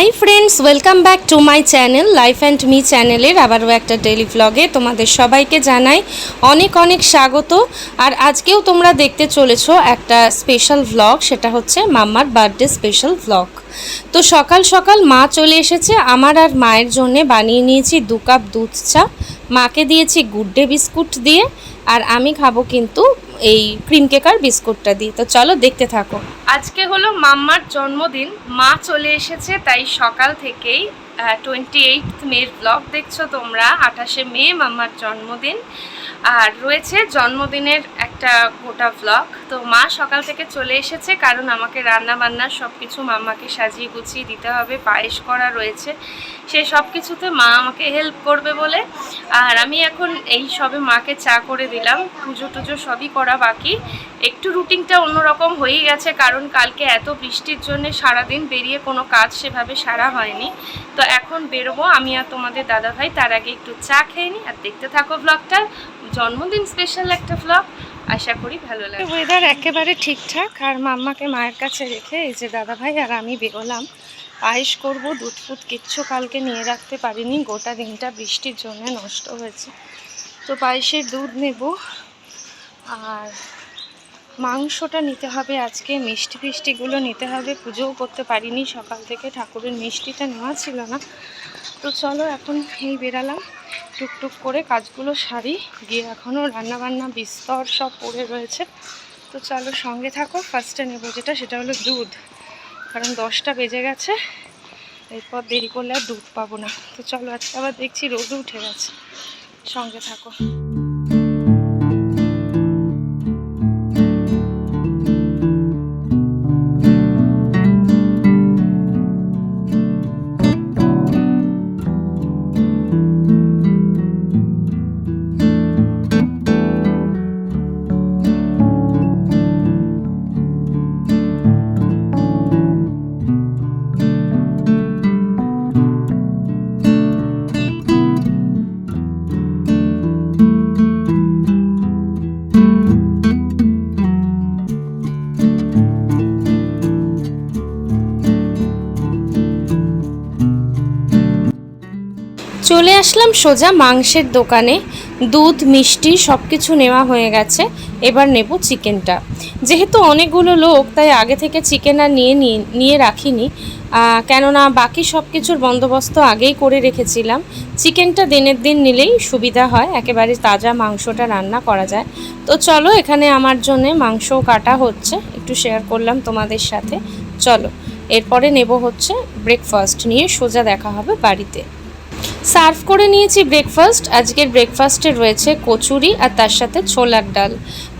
Hi friends, welcome back to my channel, life and me চ্যানেলের আবারও একটা daily ভ্লগে তোমাদের সবাইকে জানাই অনেক অনেক স্বাগত। আর আজকেও তোমরা দেখতে চলেছো একটা স্পেশাল ভ্লগ সেটা হচ্ছে মাম্মার বার্থডে স্পেশাল ভ্লগ তো সকাল সকাল মা চলে এসেছে, আমার আর মায়ের জন্যে বানিয়ে নিয়েছি দু কাপ দুধ চা। মাকে দিয়েছি গুড ডে বিস্কুট দিয়ে, আর আমি খাব কিন্তু এই ক্রিম কেকার বিস্কুটটা দিই তো চলো দেখতে থাকো। আজকে হলো মাম্মার জন্মদিন, মা চলে এসেছে, তাই সকাল থেকেই টোয়েন্টি এইট মের ব্লগ দেখছ তোমরা, আঠাশে মে, মাম্মার জন্মদিন। আর রয়েছে জন্মদিনের একটা গোটা ব্লগ তো মা সকাল থেকে চলে এসেছে, কারণ আমাকে রান্না বান্না সব কিছু মাম্মাকে সাজিয়ে গুছিয়ে দিতে হবে, পায়েস করা রয়েছে। সে সব কিছুতে মা আমাকে হেল্প করবে বলে। আর আমি এখন এই সবে মাকে চা করে দিলাম, পুজো টুজো সবই করা বাকি। একটু রুটিনটা অন্যরকম হয়েই গেছে, কারণ কালকে এত বৃষ্টির জন্য সারাদিন বেরিয়ে কোনো কাজ সেভাবে সারা হয়নি। তো এখন বেরোবো, আমি আর তোমাদের দাদাভাই, তার আগে একটু চা খেয়ে নিই, আর দেখতে থাকো ব্লগটা জন্মদিন স্পেশাল একটা ব্লগ আশা করি ভালো লাগে ওয়েদার একেবারে ঠিকঠাক, আর মাম্মাকে মায়ের কাছে রেখে এই যে দাদাভাই আর আমি বেরোলাম। পায়েস করব, দুধ ফুট কিচ্ছু কালকে নিয়ে রাখতে পারিনি, গোটা দিনটা বৃষ্টির জন্য নষ্ট হয়েছে। তো পায়েসের দুধ নেব, আর মাংসটা নিতে হবে আজকে, মিষ্টি ফিষ্টিগুলো নিতে হবে। পুজোও করতে পারিনি, সকাল থেকে ঠাকুরের মিষ্টিটা নেওয়া ছিল না। তো চলো এখন এই বেরালাম টুকটুক করে কাজগুলো সারি, গিয়ে এখনও রান্নাবান্না বিস্তর সব পড়ে রয়েছে। তো চলো সঙ্গে থাকো ফার্স্টে নেব যেটা, সেটা হলো দুধ। কারণ দশটা বেজে গেছে, এরপর দেরি করলে আর দুধ পাবো না। তো চলো আজকে আবার দেখছি রোদ উঠে গেছে। সঙ্গে থাকো। চলে আসলাম সোজা মাংসের দোকানে। দুধ, মিষ্টি সব কিছু নেওয়া হয়ে গেছে। এবার নেব চিকেনটা। যেহেতু অনেকগুলো লোক, তাই আগে থেকে চিকেন আর নিয়ে নিয়ে রাখিনি। কেননা বাকি সব কিছুর বন্দোবস্ত আগেই করে রেখেছিলাম। চিকেনটা দিনের দিন নিলেই সুবিধা হয়, একেবারে তাজা মাংসটা রান্না করা যায়। তো চলো, এখানে আমার জন্য মাংস কাটা হচ্ছে। একটু শেয়ার করলাম তোমাদের সাথে। চলো, এরপরে নেব হচ্ছে ব্রেকফাস্ট নিয়ে সোজা দেখা হবে বাড়িতে। সার্ভ করে নিয়েছি ব্রেকফাস্ট। আজকের ব্রেকফাস্টে রয়েছে কচুরি আর তার সাথে ছোলার ডাল।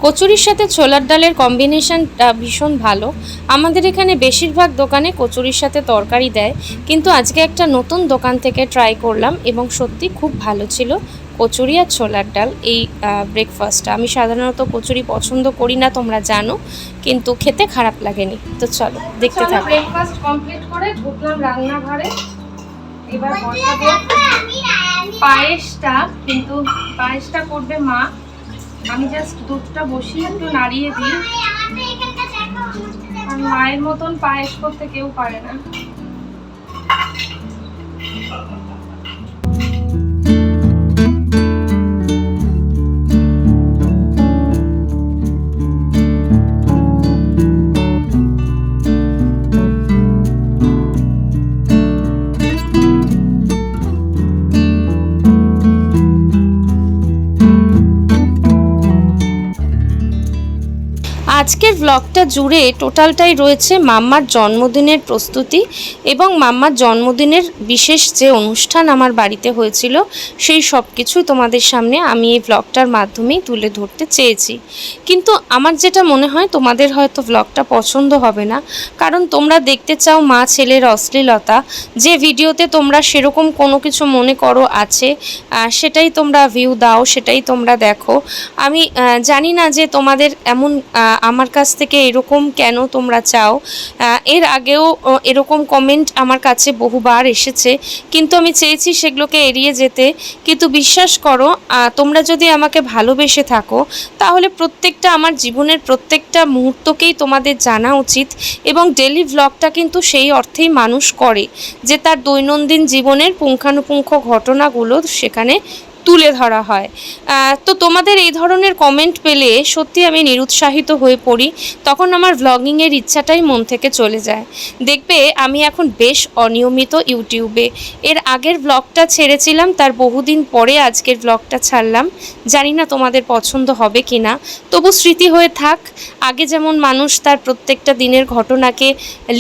কচুরির সাথে ছোলার ডালের কম্বিনেশনটা ভীষণ ভালো। আমাদের এখানে বেশিরভাগ দোকানে কচুরির সাথে তরকারি দেয় কিন্তু আজকে একটা নতুন দোকান থেকে ট্রাই করলাম এবং সত্যি খুব ভালো ছিল কচুরি আর ছোলার ডাল এই ব্রেকফাস্টটা আমি সাধারণত কচুরি পছন্দ করি না তোমরা জানো কিন্তু খেতে খারাপ লাগেনি। তো চলো দেখতে থাকো। ব্রেকফাস্ট কমপ্লিট করে ঢুকলাম রান্নাঘরে। এবার বসাবো পায়েসটা কিন্তু পায়েসটা করবে মা। আমি জাস্ট দুধটা বসিয়ে একটু নাড়িয়ে দিই। আর মায়ের মতন পায়েস করতে কেউ পারে না। ব্লগটা জুড়ে টোটালটাই রয়েছে মাম্মার জন্মদিনের প্রস্তুতি এবং মাম্মার জন্মদিনের বিশেষ যে অনুষ্ঠান আমার বাড়িতে হয়েছিল, সেই সব কিছুই তোমাদের সামনে আমি এই ব্লগটার মাধ্যমেই তুলে ধরতে চেয়েছি। কিন্তু আমার যেটা মনে হয়, তোমাদের হয়তো ব্লগটা পছন্দ হবে না। কারণ তোমরা দেখতে চাও মা ছেলের অশ্লীলতা। যে ভিডিওতে তোমরা সেরকম কোনো কিছু মনে করো আছে সেটাই তোমরা ভিউ দাও, সেটাই তোমরা দেখো। আমি জানি না যে তোমাদের এমন আমার কাছ থেকে এরকম কেন তোমরা চাও? এর আগেও এরকম কমেন্ট আমার কাছে বহুবার এসেছে। কিন্তু আমি চেয়েছি সেগুলোকে এড়িয়ে যেতে। কিন্তু বিশ্বাস করো তোমরা যদি আমাকে ভালোবেসে থাকো, তাহলে প্রত্যেকটা আমার জীবনের প্রত্যেকটা মুহূর্তকেই তোমাদের জানা উচিত এবং ডেলি ভ্লগটা কিন্তু সেই অর্থেই মানুষ করে যে তার দৈনন্দিন জীবনের পুঙ্খানুপুঙ্খ ঘটনাগুলো সেখানে তুলে ধরা হয়। তো তোমাদের এই ধরনের কমেন্ট পেলে সত্যি আমি নিরুৎসাহিত হয়ে পড়ি। তখন আমার ভ্লগিংয়ের ইচ্ছাটাই মন থেকে চলে যায়। দেখবে আমি এখন বেশ অনিয়মিত ইউটিউবে এর আগের ব্লগটা ছেড়েছিলাম, তার বহুদিন পরে আজকের ব্লগটা ছাড়লাম। জানি না তোমাদের পছন্দ হবে কি না তবু স্মৃতি হয়ে থাক, আগে যেমন মানুষ তার প্রত্যেকটা দিনের ঘটনাকে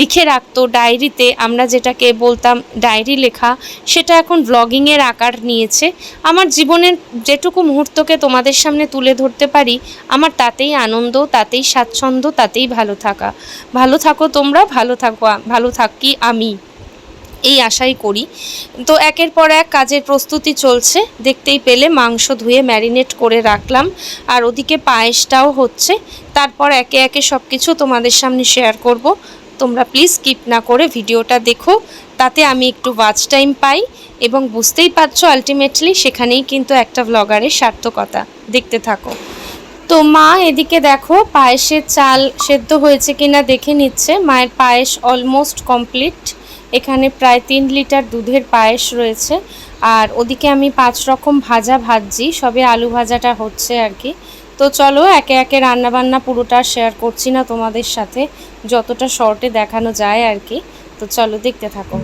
লিখে রাখতো ডায়েরিতে, আমরা যেটাকে বলতাম ডায়েরি লেখা, সেটা এখন ব্লগিংয়ের আকার নিয়েছে। আমার জীবনের যেটুকু মুহূর্তকে তোমাদের সামনে তুলে ধরতে পারি, আমার তাতেই আনন্দ, তাতেই স্বাচ্ছন্দ্য, তাতেই ভালো থাকা। ভালো থাকো তোমরা, ভালো থাকো ভালো থাকি আমি। এই আশাই করি। তো একের পর এক কাজের প্রস্তুতি চলছে। দেখতেই পেলে মাংস ধুয়ে ম্যারিনেট করে রাখলাম। আর ওদিকে পায়েসটাও হচ্ছে। তারপর একে একে সব কিছু তোমাদের সামনে শেয়ার করব। তোমরা প্লিজ স্কিপ না করে ভিডিওটা দেখো। তাতে আমি একটু ওয়াচ টাইম পাই এবং বুঝতেই পারছ আলটিমেটলি সেখানেই কিন্তু একটা ব্লগারের সার্থকতা। দেখতে থাকো। তো মা এদিকে দেখো, পায়েসের চাল সেদ্ধ হয়েছে কিনা দেখে নিচ্ছে। মায়ের পায়েস অলমোস্ট কমপ্লিট এখানে প্রায় তিন লিটার দুধের পায়েস রয়েছে। আর ওদিকে আমি পাঁচ রকম ভাজা ভাজছি, সবে আলু ভাজাটা হচ্ছে আর কি। তো চলো, একে একে রান্নাবান্না পুরোটা শেয়ার করছি না তোমাদের সাথে, যতটা শর্টে দেখানো যায় আর কি। তো চলো দেখতে থাকো।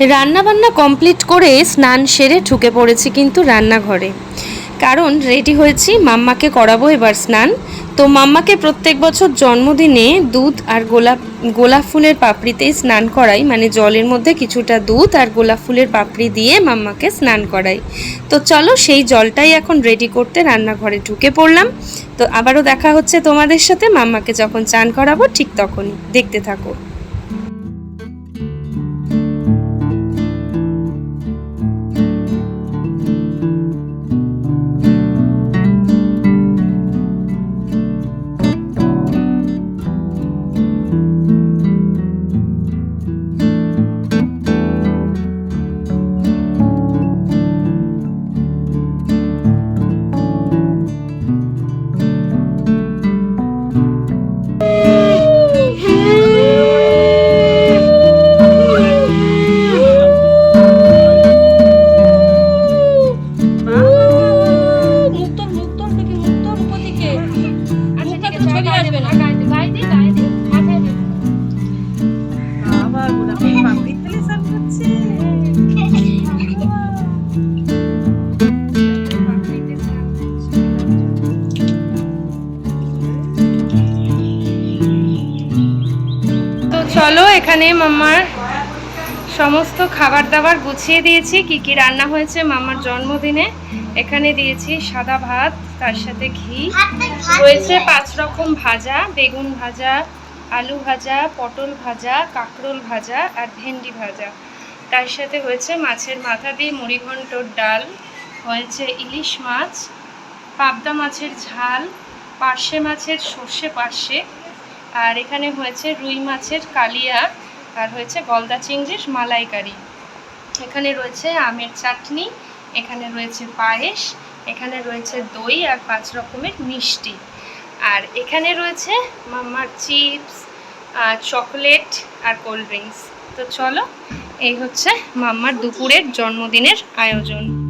রান্না বান্না কমপ্লিট করে স্নান সেরে ঢুকে পড়েছি কিন্তু রান্নাঘরে। কারণ রেডি হয়েছি, মাম্মাকে করাবো এবার স্নান। তো মাম্মাকে প্রত্যেক বছর জন্মদিনে দুধ আর গোলাপ গোলাপ ফুলের পাপড়িতেই স্নান করাই। মানে জলের মধ্যে কিছুটা দুধ আর গোলাপ ফুলের পাপড়ি দিয়ে মাম্মাকে স্নান করাই। তো চলো সেই জলটাই এখন রেডি করতে রান্নাঘরে ঢুকে পড়লাম। তো আবারও দেখা হচ্ছে তোমাদের সাথে। মাম্মাকে যখন চান করাবো ঠিক তখনই। দেখতে থাকো। এখানে মাম্মার সমস্ত খাবার দাবার গুছিয়ে দিয়েছি। কি কি রান্না হয়েছে মাম্মার জন্মদিনে? এখানে দিয়েছি সাদা ভাত, তার সাথে ঘি। রয়েছে পাঁচ রকম ভাজা, বেগুন ভাজা, আলু ভাজা, পটল ভাজা, কাঁকরোল ভাজা আর ভেন্ডি ভাজা। তার সাথে হয়েছে মাছের মাথা দিয়ে মুড়িঘণ্টর ডাল, হয়েছে ইলিশ মাছ, পাবদা মাছের ঝাল, পার্শে মাছের সর্ষে পার্শে, আর এখানে হয়েছে রুই মাছের কালিয়া। আর হয়েছে গলদা চিংড়ির মালাইকারি এখানে রয়েছে আমের চাটনি, এখানে রয়েছে পায়েস, এখানে রয়েছে দই আর পাঁচ রকমের মিষ্টি। আর এখানে রয়েছে মাম্মার চিপস আর চকলেট আর কোল্ড ড্রিঙ্কস। তো চলো, এই হচ্ছে মাম্মার দুপুরের জন্মদিনের আয়োজন।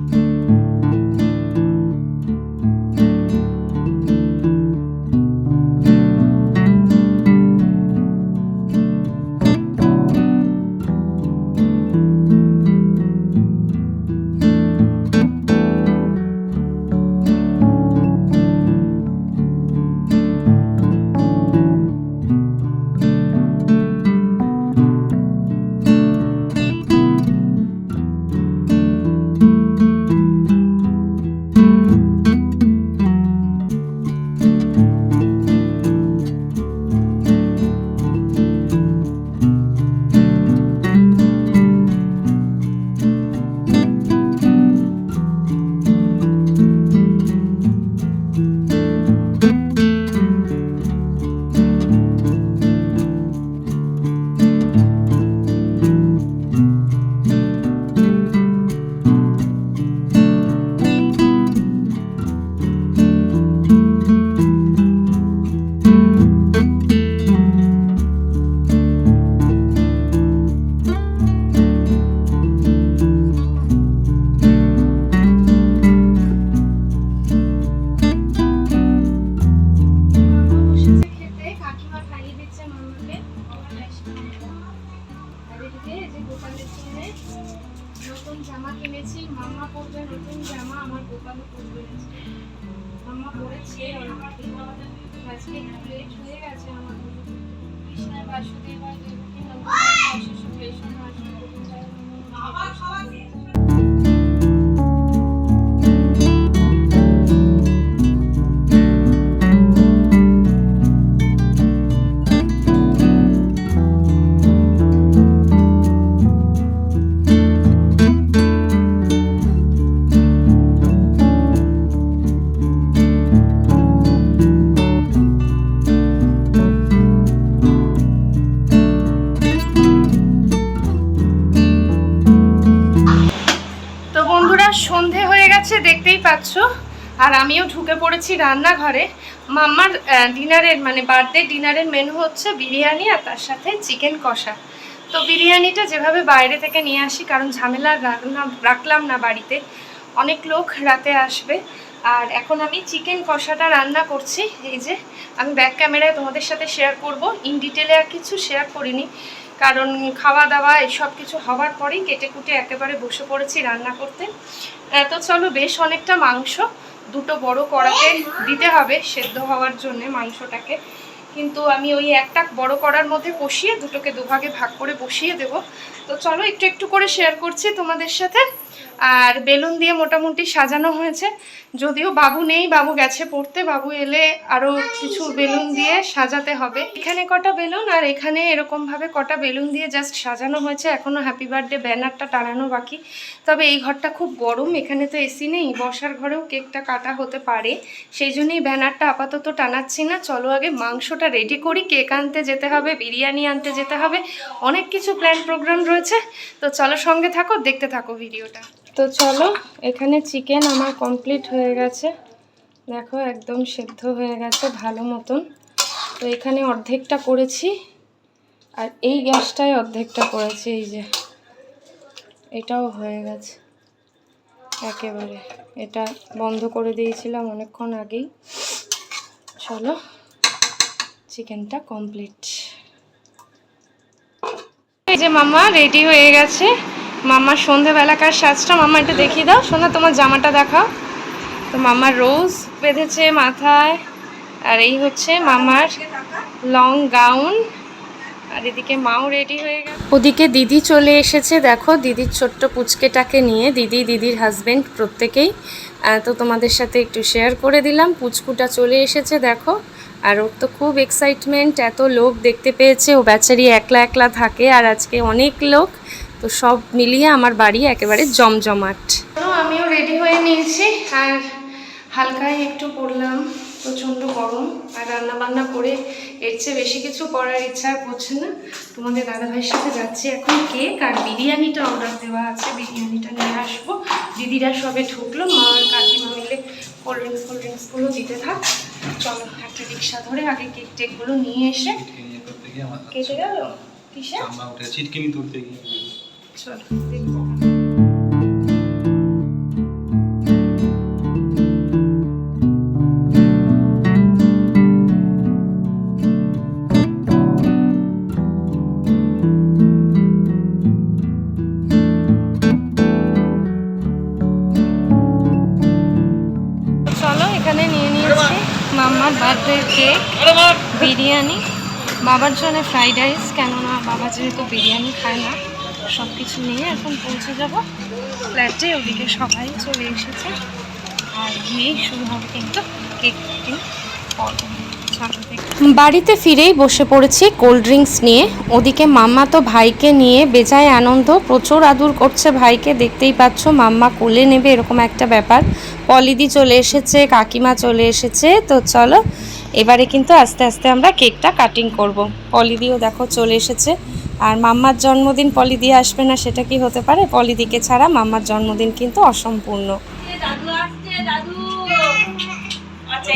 আমিও ঢুকে পড়েছি রান্নাঘরে। মাম্মার ডিনারের মানে বার্থডে ডিনারের মেনু হচ্ছে বিরিয়ানি আর তার সাথে চিকেন কষা। তো বিরিয়ানিটা যেভাবে বাইরে থেকে নিয়ে আসি, কারণ ঝামেলা রাখলাম রাখলাম না বাড়িতে। অনেক লোক রাতে আসবে। আর এখন আমি চিকেন কষাটা রান্না করছি। এই যে, আমি ব্যাক ক্যামেরায় তোমাদের সাথে শেয়ার করব। ইন ডিটেলে আর কিছু শেয়ার করিনি। কারণ খাওয়া দাওয়া এসব কিছু হওয়ার পরেই কেটে কুটে একেবারে বসে পড়েছি রান্না করতে। তো চলো, বেশ অনেকটা মাংস। দুটো বড় কড়াতে দিতে হবে সেদ্ধ হওয়ার জন্য মাংসটাকে। কিন্তু আমি ওই একটা বড় করার মধ্যে বসিয়ে দুটোকে দুভাগে ভাগ করে বসিয়ে দেব। তো চলো একটু একটু করে শেয়ার করছি তোমাদের সাথে। আর বেলুন দিয়ে মোটামুটি সাজানো হয়েছে। যদিও বাবু নেই বাবু গেছে পড়তে বাবু এলে আরও কিছু বেলুন দিয়ে সাজাতে হবে। এখানে কটা বেলুন আর এখানে এরকমভাবে কটা বেলুন দিয়ে জাস্ট সাজানো হয়েছে। এখনও হ্যাপি বার্থডে ব্যানারটা টানানো বাকি। তবে এই ঘরটা খুব গরম এখানে তো এসি নেই বসার ঘরেও কেকটা কাটা হতে পারে। সেই জন্যই ব্যানারটা আপাতত টানাচ্ছি না। চলো আগে মাংসটা রেডি করি কেক আনতে যেতে হবে বিরিয়ানি আনতে যেতে হবে। অনেক কিছু প্ল্যান প্রোগ্রাম রয়েছে। তো চলো সঙ্গে থাকো দেখতে থাকো ভিডিওটা তো চলো, এখানে চিকেন আমার কমপ্লিট হয়ে গেছে। দেখো, একদম সেদ্ধ হয়ে গেছে ভালো মতন। তো এখানে অর্ধেকটা করেছি, আর এই গ্যাসটায় অর্ধেকটা করেছি, এই যে। এটাও হয়ে গেছে। একেবারে, এটা বন্ধ করে দিয়েছিলাম অনেকক্ষণ আগেই। চলো চিকেনটা কমপ্লিট এই যে মামা রেডি হয়ে গেছে। মামার সন্ধেবেলাকার সাজটা, মামা একটু দেখিয়ে দাও। শোনা তোমার জামাটা দেখাও। তো মামার রোজ বেঁধেছে মাথায়, আর এই হচ্ছে মামার লং গাউন আর এদিকে মাও রেডি হয়ে গেছে। ওদিকে দিদি চলে এসেছে, দেখো, দিদির ছোট্ট পুচকেটাকে নিয়ে। দিদি, দিদির হাজবেন্ড প্রত্যেকেই। তো তোমাদের সাথে একটু শেয়ার করে দিলাম। পুচকুটা চলে এসেছে, দেখো। আর ওর তো খুব এক্সাইটমেন্ট এত লোক দেখতে পেয়েছে। ও বেচারি একলা একলা থাকে, আর আজকে অনেক লোক। তো সব মিলিয়ে আমার বাড়ি একেবারে জমজমাট। আমিও রেডি হয়ে নিয়েছি। আর হালকাই একটু পড়লাম প্রচণ্ড গরম। আর রান্না বান্না করে এর চেয়ে বেশি কিছু করার ইচ্ছা আর করছে না। তোমাদের দাদাভাইয়ের সাথে যাচ্ছি এখন কেক আর বিরিয়ানিটা অর্ডার দেওয়া আছে। বিরিয়ানিটা নিয়ে আসব। দিদিরা সবে ঢুকলো মা আর কাকিমা মিলে কোল্ড ড্রিঙ্কস কোল্ড ড্রিঙ্কসগুলো দিতে থাক। চলো একটা রিক্সা ধরে আগে কেক টেকগুলো নিয়ে এসে কেটে গেল? কিসে? তুলতে গিয়ে চলো দেখব মাম্মার বার্থডে কেক বিরিয়ানি। বাবার জন্য ফ্রাইড রাইস কেননা বাবা যেহেতু বিরিয়ানি খায় না সব কিছু নিয়ে এখন পৌঁছে যাব। ফ্ল্যাটে ওদিকে সবাই চলে এসেছে। আর গিয়েই শুরু হবে কিন্তু কেক কাটিং। বাড়িতে ফিরেই বসে পড়েছি কোল্ড ড্রিঙ্কস নিয়ে। ওদিকে মাম্মা তো ভাইকে নিয়ে বেজায় আনন্দ, প্রচুর আদর করছে ভাইকে। দেখতেই পাচ্ছ মাম্মা কোলে নেবে এরকম একটা ব্যাপার। পলিদি চলে এসেছে, কাকিমা চলে এসেছে। তো চলো, এবারে কিন্তু আস্তে আস্তে আমরা কেকটা কাটিং করব। পলিদিও দেখো চলে এসেছে। আর মাম্মার জন্মদিন পলিদি আসবে না সেটা কি হতে পারে? পলিদিকে ছাড়া মাম্মার জন্মদিন কিন্তু অসম্পূর্ণ। আচ্ছা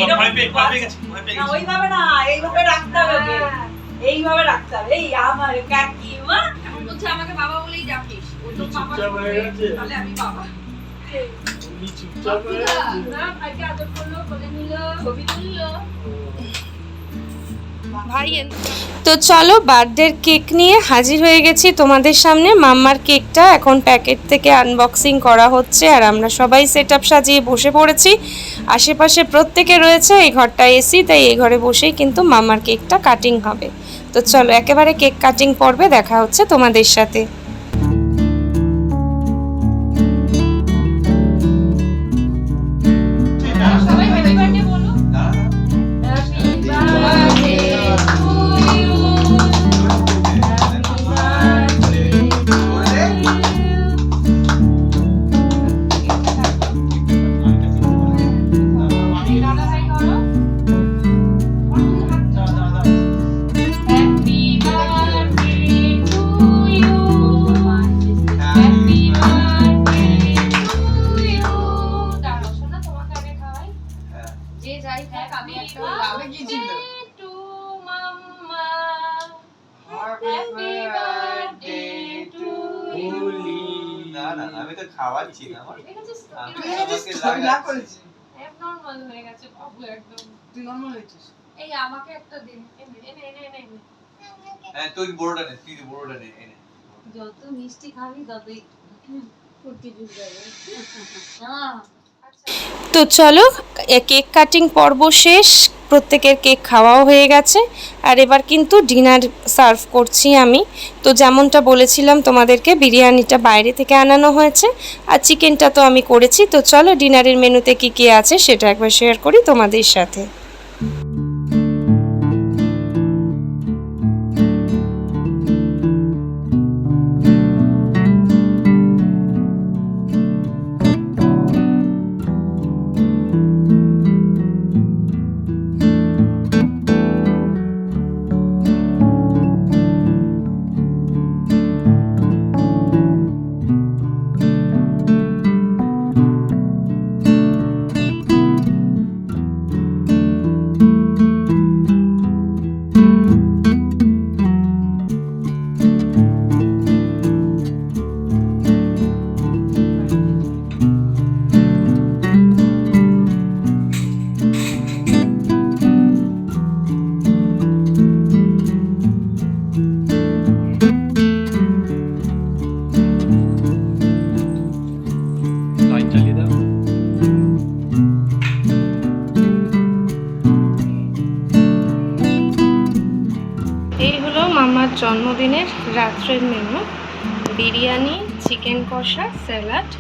ছবি তুললো। তো চলো বার্থডের কেক নিয়ে হাজির হয়ে গেছি তোমাদের সামনে। মাম্মার কেকটা এখন প্যাকেট থেকে আনবক্সিং করা হচ্ছে আর আমরা সবাই সেট সাজিয়ে বসে পড়েছি। আশেপাশে প্রত্যেকে রয়েছে, এই ঘরটা এসি তাই এই ঘরে বসেই কিন্তু মাম্মার কেকটা কাটিং হবে। তো চলো একেবারে কেক কাটিং পর্বে দেখা হচ্ছে তোমাদের সাথে। একদম। এই আমাকে একটা দিন এনে এনে এনে এনে এনে। হ্যাঁ তুই বড়টা নে তুই বড়টা নে এনে যত মিষ্টি খাবি ততই ফুটি জুড়ে যাবে তো চলো কেক কাটিং পর্ব শেষ, প্রত্যেকের কেক খাওয়াও হয়ে গেছে, আর এবার কিন্তু ডিনার সার্ভ করছি আমি। তো যেমনটা বলেছিলাম, তোমাদেরকে বিরিয়ানিটা বাইরে থেকে আনানো হয়েছে, আর চিকেনটা তো আমি করেছি। তো চলো, ডিনারের মেনুতে কি কি আছে সেটা একবার শেয়ার করি তোমাদের সাথে। জন্মদিনের রাত্রের মেনু বিরিয়ানি চিকেন কষা স্যালাড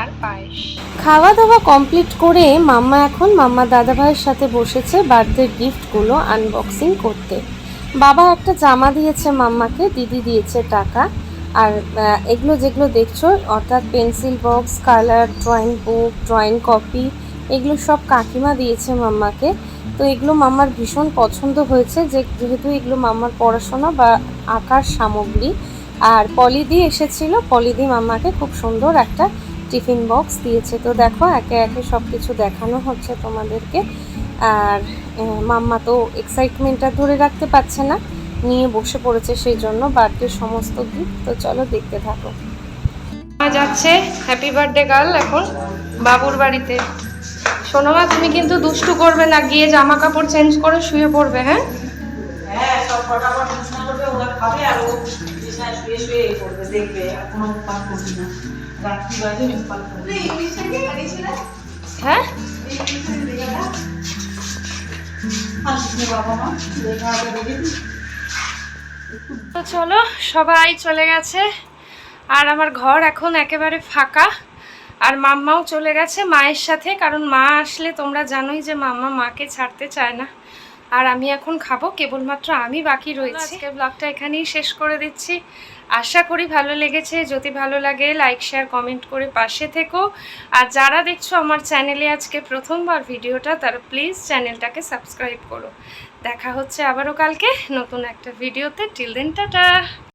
আর পায়েস। খাওয়া দাওয়া কমপ্লিট করে মাম্মা এখন মাম্মা দাদা ভাইয়ের সাথে বসেছে বার্থডে গিফটগুলো আনবক্সিং করতে। বাবা একটা জামা দিয়েছে মাম্মাকে, দিদি দিয়েছে টাকা। আর এগুলো যেগুলো দেখছ, অর্থাৎ pencil box colour drawing book drawing copy এগুলো সব কাকিমা দিয়েছে মাম্মাকে। তো এগুলো মাম্মার ভীষণ পছন্দ হয়েছে যে যেহেতু এগুলো মামার পড়াশোনা বা আঁকার সামগ্রী। আর পলিদি এসেছিল, পলিদি মাম্মাকে খুব সুন্দর একটা টিফিন বক্স দিয়েছে। তো দেখো, একে একে সব কিছু দেখানো হচ্ছে তোমাদেরকে। আর মাম্মা তো এক্সাইটমেন্টটা ধরে রাখতে পারছে না, নিয়ে বসে পড়েছে সেই জন্য বার্থডে সমস্ত গিফট তো চলো দেখতে থাকো। যাচ্ছে হ্যাপি বার্থডে গার্ল এখন, বাবুর বাড়িতে। শোনো মা তুমি কিন্তু দুষ্টু করবে না গিয়ে জামা কাপড় চেঞ্জ করে শুয়ে পড়বে হ্যাঁ? হ্যাঁ না হ্যাঁ? তো চলো সবাই চলে গেছে। আর আমার ঘর এখন একেবারে ফাঁকা। আর মাম্মাও চলে গেছে মায়ের সাথে কারণ মা আসলে তোমরা জানোই যে মাম্মা মাকে ছাড়তে চায় না। আর আমি এখন খাব কেবলমাত্র আমি বাকি রয়েছি। আজকে ব্লগটা এখানেই শেষ করে দিচ্ছি। আশা করি ভালো লেগেছে যদি ভালো লাগে লাইক শেয়ার কমেন্ট করে পাশে থেকো। আর যারা দেখছ আমার চ্যানেলে আজকে প্রথমবার ভিডিওটা তারা প্লিজ চ্যানেলটাকে সাবস্ক্রাইব করো। দেখা হচ্ছে আবারও কালকে নতুন একটা ভিডিওতে। Till then tata